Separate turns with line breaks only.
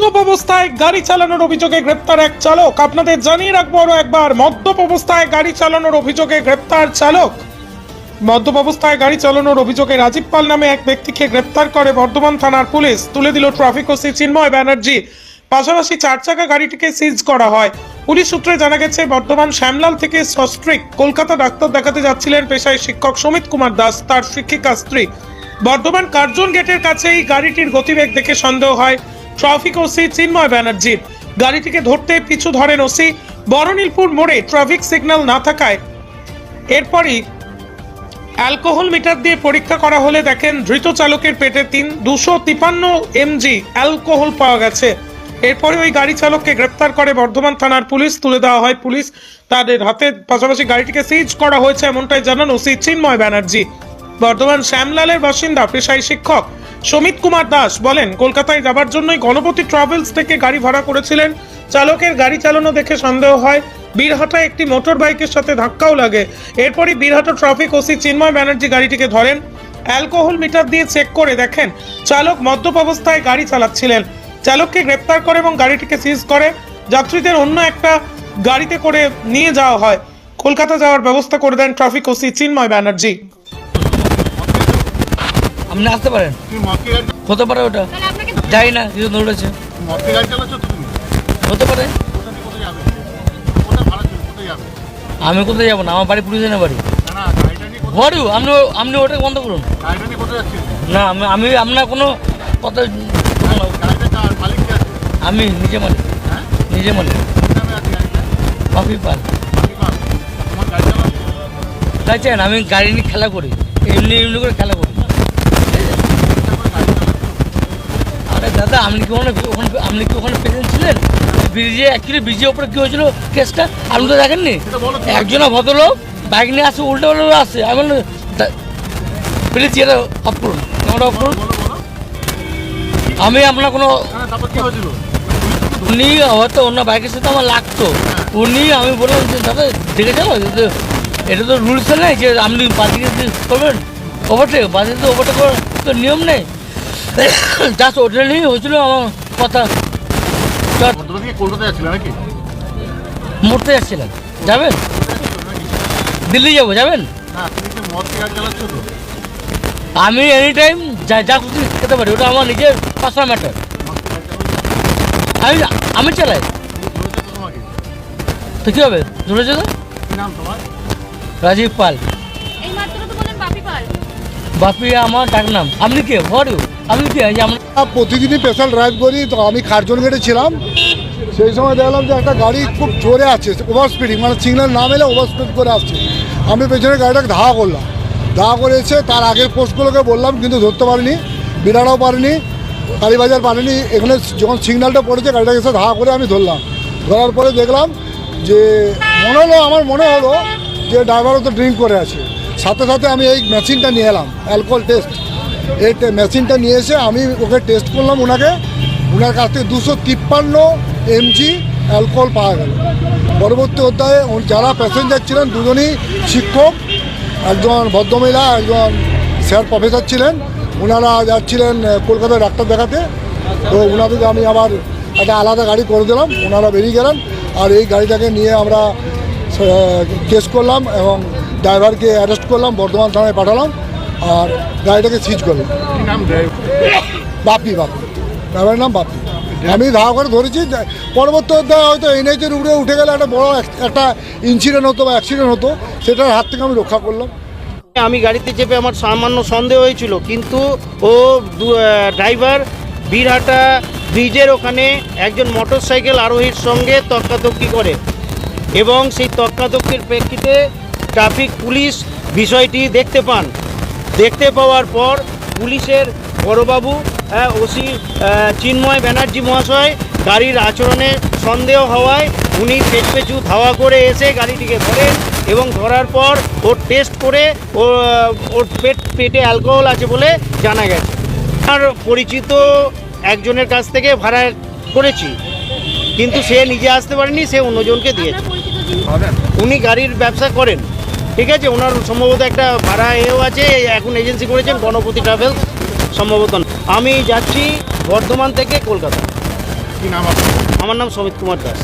মদ্যপ অবস্থায় গাড়ি চালানোর অভিযোগে গ্রেপ্তার এক চালক। আপনাদের জানিয়ে রাখব আরও একবার, মদ্যপ অবস্থায় গাড়ি চালানোর অভিযোগে গ্রেপ্তার চালক। মদ্যপ অবস্থায় গাড়ি চালানোর অভিযোগে রাজীব পাল নামে এক ব্যক্তিকে গ্রেপ্তার করে বর্ধমান থানার পুলিশ। তুলে দিল ট্রাফিক ওসি চিন্ময় ব্যানার্জি। পাশাপাশি চার চাকা গাড়িটিকে সিজ করা হয়। পুলিশ সূত্রে জানা গেছে, বর্ধমান শ্যামলাল থেকে সস্ট্রিক কলকাতা ডাক্তার দেখাতে যাচ্ছিলেন পেশায় শিক্ষক সমিত কুমার দাস, তার শিক্ষিকা স্ত্রী। বর্ধমান কার্জন গেটের কাছে এই গাড়িটির গতিবেগ দেখে সন্দেহ হয়। ট্রাফিক ওসি চিন্ময় ব্যানার্জির গাড়িটিকে ধরতে পিছু ধরেন ওসি। বরনীলপুর মোড়ে ট্রাফিক সিগন্যাল না থাকায় এরপরই অ্যালকোহল মিটার দিয়ে পরীক্ষা করা হলে দেখেন ধৃত চালকের পেটে তিন দুশো তিপান্ন এমজি অ্যালকোহল পাওয়া গেছে। এরপরে ওই গাড়ি চালককে গ্রেপ্তার করে বর্ধমান থানার পুলিশ, তুলে দেওয়া হয় পুলিশ। তাদের হাতে পাশাপাশি গাড়িটিকে সিজ করা হয়েছে, এমনটাই জানান ওসি চিন্ময় ব্যানার্জি। বর্ধমান শ্যামলালের বাসিন্দা, পেশায় শিক্ষক। সমিত কুমার দাস বলেন, কলকাতায় যাবার জন্যই গণপতি ট্রাভেলস থেকে গাড়ি ভাড়া করেছিলেন। চালকের গাড়ি চালানো দেখে সন্দেহ হয়। বীরহাটায় একটি মোটর বাইকের সাথে ধাক্কাও লাগে। এরপরই বীরহাটা ট্রাফিক ওসি চিন্ময় ব্যানার্জি গাড়িটিকে ধরেন। অ্যালকোহল মিটার দিয়ে চেক করে দেখেন, চালক মদ্যপ অবস্থায় গাড়ি চালাচ্ছিলেন। চালককে গ্রেপ্তার করে এবং গাড়িটিকে সিজ করে। যাত্রীদের অন্য একটা গাড়িতে করে নিয়ে যাওয়া হয়। কলকাতা যাওয়ার ব্যবস্থা করে দেন ট্রাফিক ওসি চিন্ময় ব্যানার্জি।
আপনি আসতে পারেন। হতে পারে ওটা। যাই না কিছু ধরেছে
মদকে গাড়ি চালাচ্ছ তো তুমি?
হতে পারে। আমি কোথায় যাব না? আমার বাড়ি পুলিশের বাড়ি? ইউ আপনি আপনি ওটা বন্ধ করুন। না আমি আমি আপনার কোনো কথা
গাড়িটা কার? মালিক কে আছে।
আমি নিজে মালিক।
হ্যাঁ?
নিজে মালিক।
নামে
কফি পাল তাই চান আমি গাড়ি নিয়ে খেলা করি। এমনি এমনি করে খেলা করি আরে দাদা আপনি কি ওখানে ওখানে আপনি কি ওখানে প্রেজেন্ট ছিলেন? ব্রিজে অ্যাকচুয়ালি ব্রিজের ওপরে কী হয়েছিল কেসটা? আপনি তো দেখেননি? একজন ভদ্রলোক বাইক নিয়ে আসে উল্টো উল্টো আসছে আমি বললাম, প্লিজ এটা অফ করুন ক্যামেরা অফ করুন। আমি আপনার কোনো
হ্যাঁ
উনি হয়তো অন্য বাইকের সাথে আমার লাগতো। উনি আমি বললাম যে দাদা দেখে যাব এটা তো- এটা তো রুলস নেই যে আপনি বাদিকে করবেন। ওভারটেক বাদিকে তো ওভারটেক করার তো নিয়ম নেই। জাস্ট নিয়েই হয়েছিল আমার কথা। মরতে যাচ্ছিলেন। যাবেন? দিল্লি যাব যাবেন? আমি এনি টাইম যা যা খুশি খেতে পারি ওটা আমার নিজের পার্সোনাল ম্যাটার আমি আমি চালাই।
তো
কী হবে? ধরেছে তো?
কি নাম তোমার?
রাজীব পাল।
এই মাত্র বাপি পাল।
বাপি আমার ডাক নাম। আপনি কে? হোয়াট ইউ আমরা
প্রতিদিনই স্পেশাল ড্রাইভ করি, তো আমি খারজন গেটে ছিলাম। সেই সময় দেখলাম যে একটা গাড়ি খুব জোরে আছে ওভার স্পিডিং মানে সিগন্যাল না মেলে ওভার স্পিড করে আসছে। আমি পেছনে গাড়িটাকে ধাওয়া করলাম। ধাওয়া করে এসে তার আগের পোস্টগুলোকে বললাম, কিন্তু ধরতে পারিনি বিড়াটাও পারিনি, কালীবাজার পারিনি। এখানে যখন সিগন্যালটা পড়েছে, গাড়িটাকে এসে ধাওয়া করে আমি ধরলাম। ধরার পরে দেখলাম যে, মনে হলো, আমার মনে হলো যে ড্রাইভারও তো ড্রিঙ্ক করে আছে। সাথে সাথে আমি এই মেশিনটা নিয়ে এলাম অ্যালকোহল টেস্ট এই মেশিনটা নিয়ে এসে আমি ওকে টেস্ট করলাম ওনাকে। ওনার কাছ থেকে দুশো তিপ্পান্ন এমজি অ্যালকোহল পাওয়া গেল। পরবর্তী অধ্যায়ে যারা প্যাসেঞ্জার ছিলেন, দুজনই শিক্ষক, একজন ভদ্রমহিলা, একজন স্যার প্রফেসর ছিলেন। ওনারা যাচ্ছিলেন কলকাতায় ডাক্তার দেখাতে। তো ওনাদেরকে আমি আবার একটা আলাদা গাড়ি করে দিলাম। ওনারা বেরিয়ে গেলেন। আর এই গাড়িটাকে নিয়ে আমরা কেস করলাম এবং ড্রাইভারকে অ্যারেস্ট করলাম, বর্ধমান থানায় পাঠালাম। আর গাড়িটাকে সিজ করলাম বাপি বাপি। ড্রাইভারের নাম বাপি। আমি ধাওয়া করে ধরেছি পরবর্তী অধ্যায়ে হয়তো এনএইচের উপরে উঠে গেলে একটা বড় একটা ইনসিডেন্ট হতো বা অ্যাক্সিডেন্ট হতো, সেটার হাত থেকে আমি রক্ষা করলাম।
আমি গাড়িতে চেপে আমার সামান্য সন্দেহ হয়েছিল, কিন্তু ও ড্রাইভার বীরহাটা ব্রিজের ওখানে একজন মোটর সাইকেল আরোহীর সঙ্গে তক্কাতক্কি করে এবং সেই তক্কাতক্কির প্রেক্ষিতে ট্রাফিক পুলিশ বিষয়টি দেখতে পান। দেখতে পাওয়ার পর পুলিশের বড়বাবু আহ, ওসি চিন্ময় ব্যানার্জি মহাশয় গাড়ির আচরণে সন্দেহ হওয়ায় উনি পেট পেছু ধাওয়া করে এসে গাড়িটিকে ধরেন এবং ধরার পর ওর টেস্ট করে ও ওর পেট পেটে অ্যালকোহল আছে বলে জানা গেছে। আর পরিচিত একজনের কাছ থেকে ভাড়া করেছি কিন্তু সে নিজে আসতে পারেনি সে অন্যজনকে দিয়েছে। উনি গাড়ির ব্যবসা করেন। ঠিক আছে ওনার সম্ভবত একটা ভাড়া এও আছে এখন এজেন্সি করেছেন গণপতি ট্রাভেলস সম্ভবত না। আমি যাচ্ছি বর্ধমান থেকে কলকাতা।
কি নাম
আমার নাম সমিত কুমার দাস।